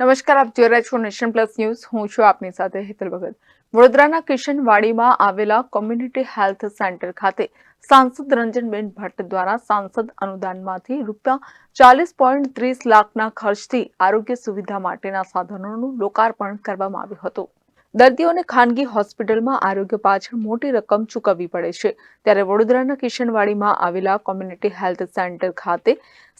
નમસ્કાર, આપ જોઈ રહ્યા છો નેશન પ્લસ ન્યૂઝ. હું છું આપની સાથે હેતલ ભગત. વડોદરાના કિશનવાડીમાં આવેલા કોમ્યુનિટી હેલ્થ સેન્ટર ખાતે સાંસદ રંજનબેન ભટ્ટ દ્વારા સાંસદ અનુદાનમાંથી રૂપિયા ચાલીસ પોઈન્ટ ત્રીસ લાખના ખર્ચથી આરોગ્ય સુવિધા માટેના સાધનોનું લોકાર્પણ કરવામાં આવ્યું હતું. દર્દીઓને ખાનગી હોસ્પિટલમાં આરોગ્ય પાછળ મોટી રકમ ચૂકવવી પડે છે. ત્યારે વડોદરાના કિશનવાડીમાં આવેલા કોમ્યુનિટી હેલ્થ સેન્ટર ખાતે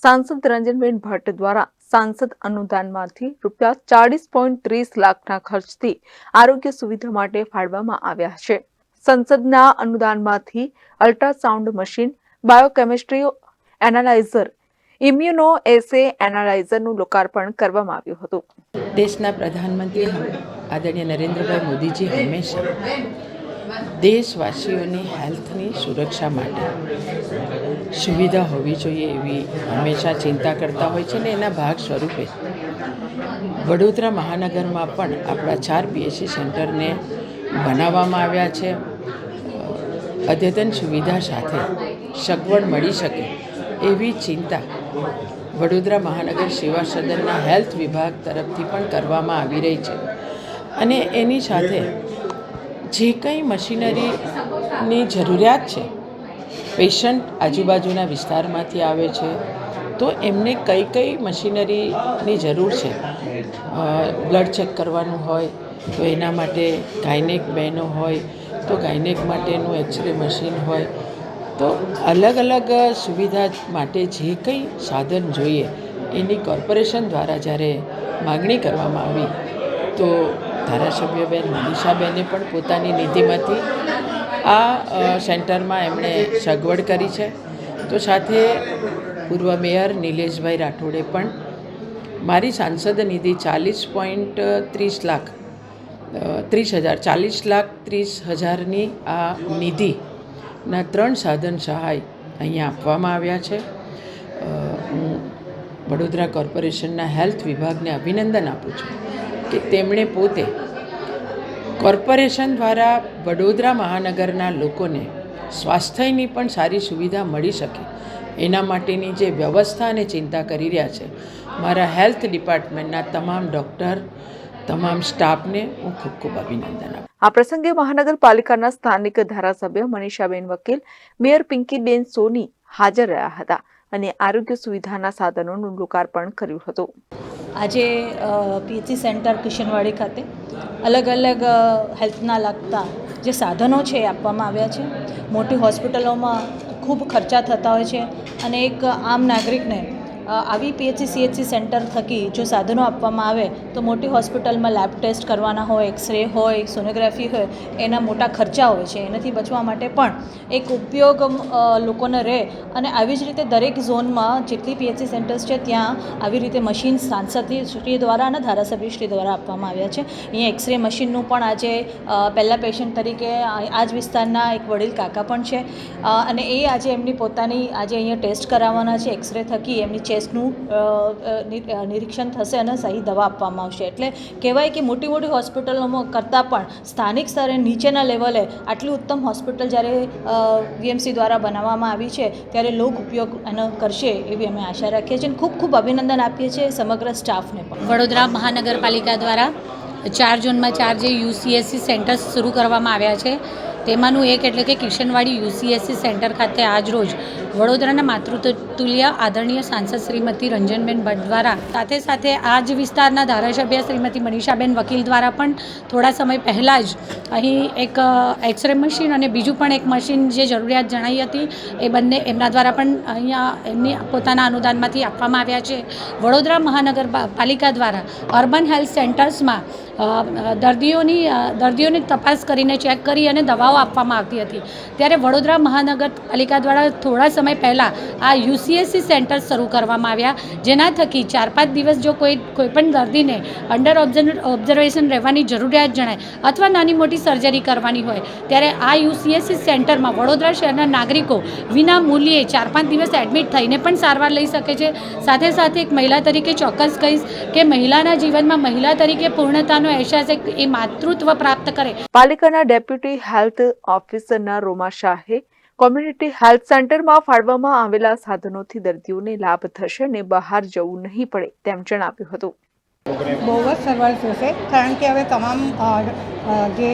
સાંસદ રંજનબેન ભટ્ટ દ્વારા સાંસદ અનુદાનમાંથી રૂપિયા ચાળીસ પોઈન્ટ ત્રીસ લાખના ખર્ચથી આરોગ્ય સુવિધા માટે ફાળવવામાં આવ્યા છે. સંસદના અનુદાનમાંથી ultrasound machine biochemistry analyser, immuno assay એનાલાઇઝરનું લોકાર્પણ કરવામાં આવ્યું હતું. દેશના પ્રધાનમંત્રી આદરણીય નરેન્દ્રભાઈ મોદીજી હંમેશા દેશવાસીઓની હેલ્થની સુરક્ષા માટે સુવિધા હોવી જોઈએ એવી હંમેશા ચિંતા કરતા હોય છે ને એના ભાગ સ્વરૂપે. વડોદરા મહાનગરમાં પણ આપણા ચાર પીએચસી સેન્ટરને બનાવવામાં આવ્યા છે. અદ્યતન સુવિધા સાથે સગવડ મળી શકે એવી ચિંતા વડોદરા મહાનગર સેવા સદનના હેલ્થ વિભાગ તરફથી પણ કરવામાં આવી રહી છે. અને એની સાથે જે કંઈ મશીનરીની જરૂરિયાત છે પેશન્ટ આજુબાજુના વિસ્તારમાંથી આવે છે, તો એમને કઈ કઈ મશીનરીની જરૂર છે? બ્લડ ચેક કરવાનું હોય, તો એના માટે ગાયનેક બહેનો હોય, તો ગાયનેક માટેનું એક્સરે મશીન હોય, તો અલગ અલગ સુવિધા માટે જે કંઈ સાધન જોઈએ, એની કોર્પોરેશન દ્વારા જ્યારે માગણી કરવામાં આવી, તો ધારાસભ્યબેન મનીષાબેને પણ પોતાની નિધિમાંથી આ સેન્ટરમાં એમણે સગવડ કરી છે. તો સાથે પૂર્વ મેયર નિલેશભાઈ રાઠોડે પણ મારી સાંસદ નિધિ ચાલીસ પોઈન્ટ ત્રીસ લાખ ત્રીસ હજાર, ચાલીસ લાખ ત્રીસ હજારની આ નિધિના ત્રણ સાધન સહાય અહીંયા આપવામાં આવ્યા છે. હું વડોદરા કોર્પોરેશનના હેલ્થ વિભાગને અભિનંદન આપું છું કે તેમણે પોતે કોર્પોરેશન દ્વારા વડોદરા મહાનગરના લોકોને સ્વાસ્થ્યની પણ સારી સુવિધા મળી શકે. એના માટેની જે વ્યવસ્થા અને ચિંતા કરી રહ્યા છે, મારા હેલ્થ ડિપાર્ટમેન્ટના તમામ ડૉક્ટર, તમામ સ્ટાફને હું ખૂબ ખૂબ અભિનંદન આપું આ પ્રસંગે મહાનગરપાલિકાના સ્થાનિક ધારાસભ્ય મનીષાબેન વકીલ, મેયર પિંકીબેન સોની હાજર રહ્યા હતા અને આરોગ્ય સુવિધાના સાધનોનું લોકાર્પણ કર્યું હતું. આજે પીએચસી સેન્ટર કિશનવાડી ખાતે અલગ અલગ હેલ્થના લાગતા જે સાધનો છે એ આપવામાં આવ્યા છે. મોટી હોસ્પિટલોમાં ખૂબ ખર્ચા થતા હોય છે અને એક આમ નાગરિકને આવી પીએચસી સેન્ટર થકી જો સાધનો આપવામાં આવે, તો મોટી હોસ્પિટલમાં લેબ ટેસ્ટ કરવાના હોય, એક્સરે હોય, સોનોગ્રાફી હોય, એના મોટા ખર્ચા હોય છે. એનાથી બચવા માટે પણ એક ઉપયોગ લોકોને રહે અને આવી જ રીતે દરેક ઝોનમાં જેટલી પીએચસી સેન્ટર્સ છે, ત્યાં આવી રીતે મશીન સાંસદશ્રી દ્વારા અને ધારાસભ્ય શ્રી દ્વારા આપવામાં આવ્યા છે. અહીંયા એક્સરે મશીનનું પણ આજે પહેલાં પેશન્ટ તરીકે આ જ વિસ્તારના એક વડીલ કાકા પણ છે. અને એ આજે એમની પોતાની આજે અહીંયા ટેસ્ટ કરાવવાના છે, એક્સરે થકી એમની ચેસ્ટનું અ, અ, નિ- અ, નિરીક્ષણ થશે અને સહી દવા આપવામાં આવશે. એટલે કહેવાય કે મોટી મોટી હોસ્પિટલોમાં કરતાં પણ સ્થાનિક સ્તરે નીચેના લેવલે આટલી ઉત્તમ હોસ્પિટલ જ્યારે વીએમસી દ્વારા બનાવવામાં આવી છે ત્યારે લોક ઉપયોગ એનો કરશે એવી અમે આશા રાખીએ છીએ અને ખૂબ ખૂબ અભિનંદન આપીએ છીએ સમગ્ર સ્ટાફને પણ. વડોદરા મહાનગરપાલિકા દ્વારા ચાર ઝોનમાં ચાર જે યુસીએસસી સેન્ટર્સ શરૂ કરવામાં આવ્યા છે. તેમાંનું એક એટલે કે કિશનવાડી યુસીએસસી સેન્ટર ખાતે આજરોજ વડોદરાના માતૃતુલ્ય આદરણીય સાંસદ શ્રીમતી રંજનબેન ભટ્ટ દ્વારા, સાથે સાથે આ જ વિસ્તારના ધારાસભ્ય શ્રીમતી મનીષાબેન વકીલ દ્વારા પણ થોડા સમય પહેલાં જ અહીં એક એક્સરે મશીન અને બીજું પણ એક મશીન જે જરૂરિયાત જણાઈ હતી, એ બંને એમના દ્વારા પણ અહીંયા એમની પોતાના અનુદાનમાંથી આપવામાં આવ્યા છે. વડોદરા મહાનગરપાલિકા દ્વારા અર્બન હેલ્થ સેન્ટર્સમાં દર્દીઓની દર્દીઓની તપાસ કરીને ચેક કરી અને દવાઓ આપવામાં આવતી હતી. ત્યારે વડોદરા મહાનગરપાલિકા દ્વારા થોડા સમય પહેલાં આ યુસીએસસી સેન્ટર શરૂ કરવામાં આવ્યા. જેના થકી ચાર પાંચ દિવસ જો કોઈ, કોઈપણ દર્દીને અંડર ઓબ્ઝર્વેશન રહેવાની જરૂરિયાત જણાય અથવા નાની મોટી સર્જરી કરવાની હોય, ત્યારે આ યુસીએસસી સેન્ટરમાં વડોદરા શહેરના નાગરિકો વિના મૂલ્યે ચાર પાંચ દિવસ એડમિટ થઈને પણ સારવાર લઈ શકે છે. સાથે સાથે એક મહિલા તરીકે ચોક્કસ કહીશ કે મહિલાના જીવનમાં મહિલા તરીકે પૂર્ણતાનો અહેસાસ એ માતૃત્વ પ્રાપ્ત કરે. પાલિકાના ડેપ્યુટી હેલ્થ ઓફિસરના રોમા શાહે કોમ્યુનિટી હેલ્થ સેન્ટરમાં ફાળવવામાં આવેલા સાધનોથી દર્દીઓને લાભ થશે અને બહાર જવું નહીં પડે તેમ જણાવ્યું હતું. બહુ જ સરળ થશે કારણ કે હવે તમામ જે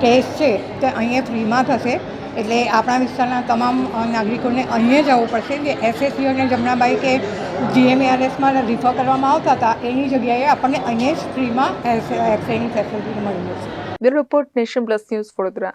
ટેસ્ટ છે તે અહીંયા ફ્રીમાં થશે. એટલે આપણા વિસ્તારના તમામ નાગરિકોને અહીંયા જવું પડશે. જે એસએસસી અને જમનાબાઈ કે જીએમએઆરએસમાં રિફર કરવામાં આવતા હતા એની જગ્યાએ આપણને અહીંયા જ ફ્રીમાં એક્સરેની ફેસિલિટી મળી જશે. Bureau report Nation plus news Vadodara.